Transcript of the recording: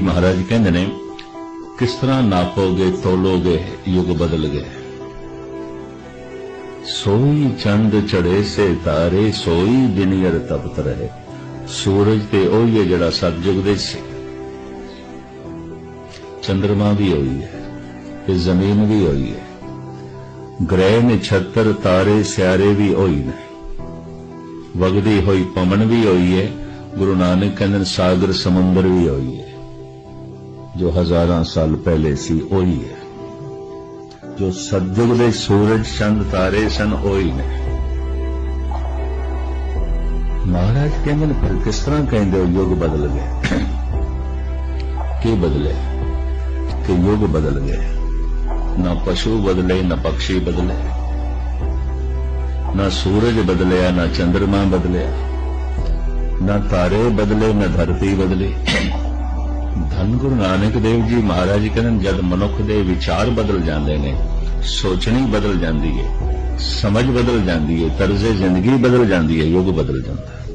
ਮਹਾਰਾਜ ਕਹਿੰਦੇ ਨੇ, ਕਿਸ ਤਰ੍ਹਾਂ ਨਾਪੋਗੇ, ਤੋਲੋਗੇ, ਯੁਗ ਬਦਲ ਗਏ ਸੋਈ ਚੰਦ ਚੜੇ ਸੇ ਤਾਰੇ, ਸੋਈ ਦਿਨਿਰ ਤਪਤ ਰਹੇ। ਸੂਰਜ ਤੇ ਉਹੀ ਹੈ ਜਿਹੜਾ ਸਤਜੁਗ ਦੇ ਸੀ। ਚੰ드ਰਮਾ ਵੀ ਹੋਈ ਹੈ, ਤੇ ਜ਼ਮੀਨ ਵੀ ਹੋਈ ਹੈ। ਗ੍ਰਹਿ ਨਛੱਤਰ, ਤਾਰੇ, ਸਿਆਰੇ ਵੀ ਹੋਈ ਨੇ। ਵਗਦੀ ਹੋਈ ਪਵਨ ਵੀ ਹੋਈ ਹੈ। ਗੁਰੂ ਨਾਨਕ ਕਹਿੰਦੇ ਨੇ, ਸਾਗਰ, ਸਮੁੰਦਰ ਵੀ ਹੋਈ ਹੈ। ਜੋ ਹਜ਼ਾਰਾਂ ਸਾਲ ਪਹਿਲੇ ਸੀ, ਉਹੀ ਹੈ। ਜੋ ਸਤਜੁਗ ਦੇ ਸੂਰਜ ਚੰਦ ਤਾਰੇ ਸਨ, ਉਹੀ ਨੇ। ਮਹਾਰਾਜ ਕਹਿੰਦੇ ਨੇ ਫਿਰ ਕਿਸ ਤਰ੍ਹਾਂ ਕਹਿੰਦੇ ਹੋ, ਯੁੱਗ ਬਦਲ ਗਏ ਕੀ ਬਦਲੇ ਕਿ ਯੁੱਗ ਬਦਲ ਗਏ ਨਾ ਪਸ਼ੂ ਬਦਲੇ, ਨਾ ਪੰਛੀ ਬਦਲੇ। ਨਾ ਸੂਰਜ ਬਦਲਿਆ, ਨਾ ਚੰ드ਰਮਾ ਬਦਲਿਆ। ਨਾ ਤਾਰੇ ਬਦਲੇ, ਨਾ ਧਰਤੀ ਬਦਲੀ। ਧੰਨ ਗੁਰੂ ਨਾਨਕ ਦੇਵ ਜੀ ਮਹਾਰਾਜ ਕਹਿੰਦੇ ਜਦ ਮਨੁੱਖ ਦੇ ਵਿਚਾਰ ਬਦਲ ਜਾਂਦੇ ਨੇ, ਸੋਚਣੀ ਬਦਲ ਜਾਂਦੀ ਹੈ ਸਮਝ ਬਦਲ ਜਾਂਦੀ ਹੈ ਤਰਜ਼ੇ ਜ਼ਿੰਦਗੀ ਬਦਲ ਜਾਂਦੀ ਹੈ ਯੁੱਗ ਬਦਲ ਜਾਂਦਾ। ਹੈ